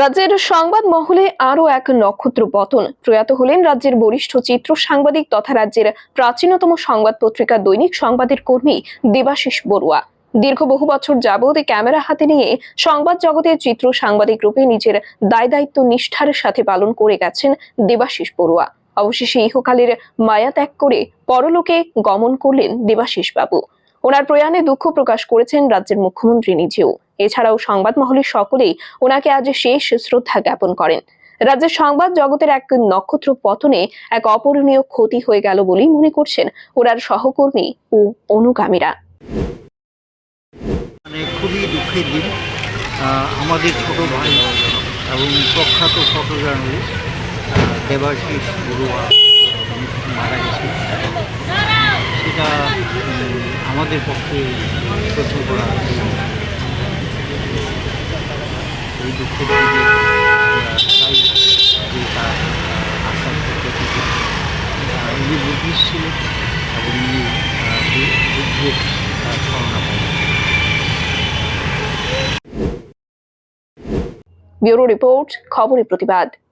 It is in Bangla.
রাজ্যের সংবাদ মহলে আরও এক নক্ষত্র পতন। প্রয়াত হলেন রাজ্যের বরিষ্ঠ চিত্র সাংবাদিক তথা রাজ্যের প্রাচীনতম সংবাদ পত্রিকা দৈনিক সংবাদের কর্মী দেবাশিস বড়ুয়া। দীর্ঘ বহু বছর যাবৎ ক্যামেরা হাতে নিয়ে সংবাদ জগতে চিত্র সাংবাদিক রূপে নিজের দায় দায়িত্ব নিষ্ঠার সাথে পালন করে গেছেন দেবাশিস বড়ুয়া। অবশেষে ইহকালের মায়া ত্যাগ করে পরলোকে গমন করলেন দেবাশিস বাবু ওনার প্রয়াণে দুঃখ প্রকাশ করেছেন রাজ্যের মুখ্যমন্ত্রী নিজেও। এছাড়াও সংবাদ মহলের সকলেই ওনাকে আজ শেষ শ্রদ্ধা জ্ঞাপন করেন। রাজ্যের সংবাদ জগতের এক নক্ষত্র পতনে এক অপূরণীয় ক্ষতি হয়ে গেল বলেই মনে করছেন ওনার সহকর্মী ও অনুগামীরা। মানে খুবই দুঃখের দিন। আমাদের ছোট ভাই এবং প্রখ্যাত ফটো জার্নালিস্ট দেবাশিস বড়ুয়া। আমাদের পক্ষে সহ্য করা এই দুঃখের বুদ্ধিস্ট ছিলেন এবং ব্যুরো রিপোর্ট খবরের প্রতিবাদ।